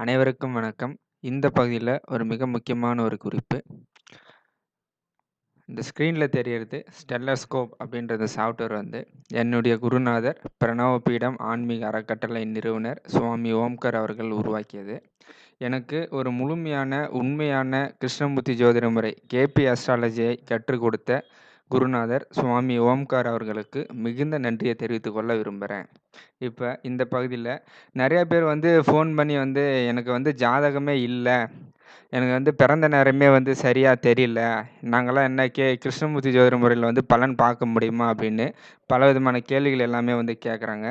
அனைவருக்கும் வணக்கம். இந்த பகுதியில் ஒரு மிக முக்கியமான ஒரு குறிப்பு. இந்த ஸ்க்ரீனில் தெரியறது ஸ்டெல்லஸ்கோப் அப்படின்ற இந்த சாஃப்ட்வேர் வந்து என்னுடைய குருநாதர் பிரணவபீடம் ஆன்மீக அறக்கட்டளை நிறுவனர் சுவாமி ஓம்கர் அவர்கள் உருவாக்கியது. எனக்கு ஒரு முழுமையான, உண்மையான கிருஷ்ணமூர்த்தி ஜோதிட முறை கேபி அஸ்ட்ராலஜியை கற்றுக் கொடுத்த குருநாதர் சுவாமி ஓம்கார் அவர்களுக்கு மிகுந்த நன்றியை தெரிவித்து கொள்ள விரும்புகிறேன். இப்போ இந்த பகுதியில் நிறையா பேர் வந்து ஃபோன் பண்ணி வந்து எனக்கு வந்து ஜாதகமே இல்லை எனக்கு வந்து பிறந்த நேரமே வந்து சரியாக தெரியல. நாங்களாம் என்ன கே கிருஷ்ணமூர்த்தி ஜோதிட முறையில் வந்து பலன் பார்க்க முடியுமா? அப்படின்னு பல விதமான கேள்விகள் எல்லாமே வந்து கேட்குறாங்க.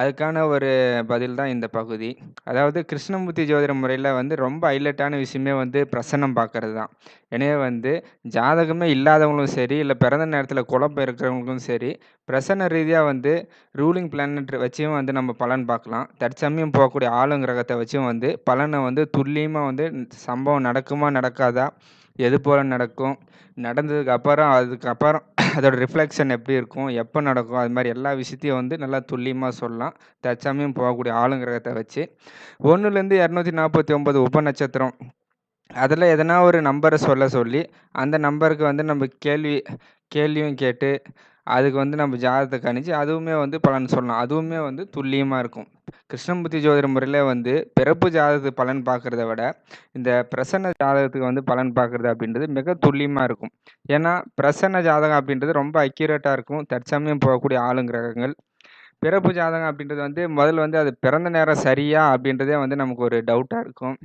அதுக்கான ஒரு பதில் தான் இந்த பகுதி. அதாவது கிருஷ்ணமூர்த்தி ஜோதிட முறையில் வந்து ரொம்ப ஹைலைட்டான விஷயமே வந்து பிரசன்னம் பார்க்கறது தான். எனவே வந்து ஜாதகமே இல்லாதவங்களும் சரி, இல்லை பிறந்த நேரத்தில் குழப்பம் இருக்கிறவங்களுக்கும் சரி, பிரசன்ன ரீதியாக வந்து ரூலிங் பிளானட் வச்சும் வந்து நம்ம பலன் பார்க்கலாம். தற்சமயம் போகக்கூடிய ஆளுங்கிரகத்தை வச்சும் வந்து பலனை வந்து துல்லியமாக வந்து சம்பவம் நடக்குமா? நடக்காதா? எது போல் நடக்கும்? நடந்ததுக்கு அப்புறம் அதுக்கப்புறம் அதோட ரிஃப்ளெக்ஷன் எப்படி இருக்கும்? எப்போ நடக்கும்? அது மாதிரி எல்லா விஷயத்தையும் வந்து நல்லா துல்லியமாக சொல்லலாம். தற்சமயம் போகக்கூடிய ஆளும் கிரகத்த வச்சு. 1லேருந்து 249 உப நட்சத்திரம். அதில் எதனா ஒரு நம்பரை சொல்ல சொல்லி, அந்த நம்பருக்கு வந்து நம்ம கேள்வி கேள்வியும் கேட்டு, அதுக்கு வந்து நம்ம ஜாதகத்தை கணிச்சு, அதுவுமே வந்து பலன் சொல்லலாம். அதுவுமே வந்து துல்லியமாக இருக்கும். கிருஷ்ணமூர்த்தி ஜோதிட முறையில வந்து பிறப்பு ஜாதகத்துக்கு பலன் பார்க்குறத விட, இந்த பிரசன்ன ஜாதகத்துக்கு வந்து பலன் பார்க்குறது அப்படின்றது மிக துல்லியமாக இருக்கும். ஏன்னா, பிரசன்ன ஜாதகம் அப்படின்றது ரொம்ப அக்யூரேட்டாக இருக்கும். தற்சமயம் போகக்கூடிய ஆளுங்கிரகங்கள் பிறப்பு ஜாதகம் அப்படின்றது வந்து முதல்ல வந்து அது பிறந்த நேரம் சரியா? அப்படின்றதே வந்து நமக்கு ஒரு டவுட்டாக இருக்கும்.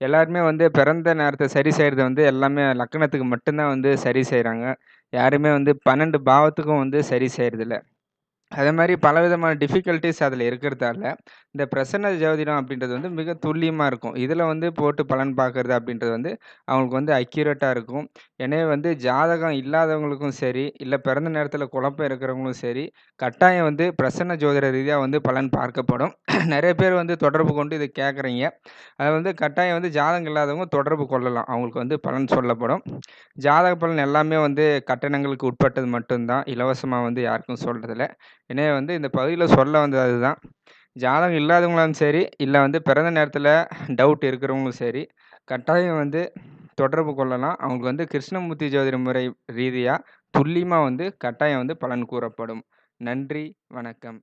எல்லாருமே வந்து பிறந்த நேரத்தை சரி செய்கிறது வந்து எல்லாமே லக்கணத்துக்கு மட்டும்தான் வந்து சரி செய்கிறாங்க யாருமே வந்து 12 பாவத்துக்கும் வந்து சரி செய்கிறதில்ல அதே மாதிரி பலவிதமான டிஃபிகல்ட்டிஸ் அதில் இருக்கிறதால, இந்த பிரசன்ன ஜோதிடம் அப்படின்றது வந்து மிக துல்லியமாக இருக்கும். இதில் வந்து போட்டு பலன் பார்க்கறது அப்படின்றது வந்து அவங்களுக்கு வந்து அக்யூரேட்டாக இருக்கும். எனவே வந்து ஜாதகம் இல்லாதவங்களுக்கும் சரி, இல்லை பிறந்த நேரத்தில் குழப்பம் இருக்கிறவங்களும் சரி, கட்டாயம் வந்து பிரசன்ன ஜோதிட ரீதியாக வந்து பலன் பார்க்கப்படும். நிறைய பேர் வந்து தொடர்பு கொண்டு இதை கேட்குறீங்க. அது வந்து கட்டாயம் வந்து ஜாதகம் இல்லாதவங்க தொடர்பு கொள்ளலாம். அவங்களுக்கு வந்து பலன் சொல்லப்படும். ஜாதக பலன் எல்லாமே வந்து கட்டணங்களுக்கு உட்பட்டது மட்டும் தான். வந்து யாருக்கும் சொல்கிறதில்ல எனவே வந்து இந்த பகுதியில் சொல்ல வந்தது அதுதான். ஜாதகம் இல்லாதவங்களும் சரி, இல்லை வந்து பிறந்த நேரத்தில் டவுட் இருக்கிறவங்களும் சரி, கட்டாயம் வந்து தொடர்பு கொள்ளலாம். அவங்களுக்கு வந்து கிருஷ்ணமூர்த்தி ஜோதிட முறை ரீதியாக துல்லியமாக வந்து கட்டாயம் வந்து பலன் கூறப்படும். நன்றி, வணக்கம்.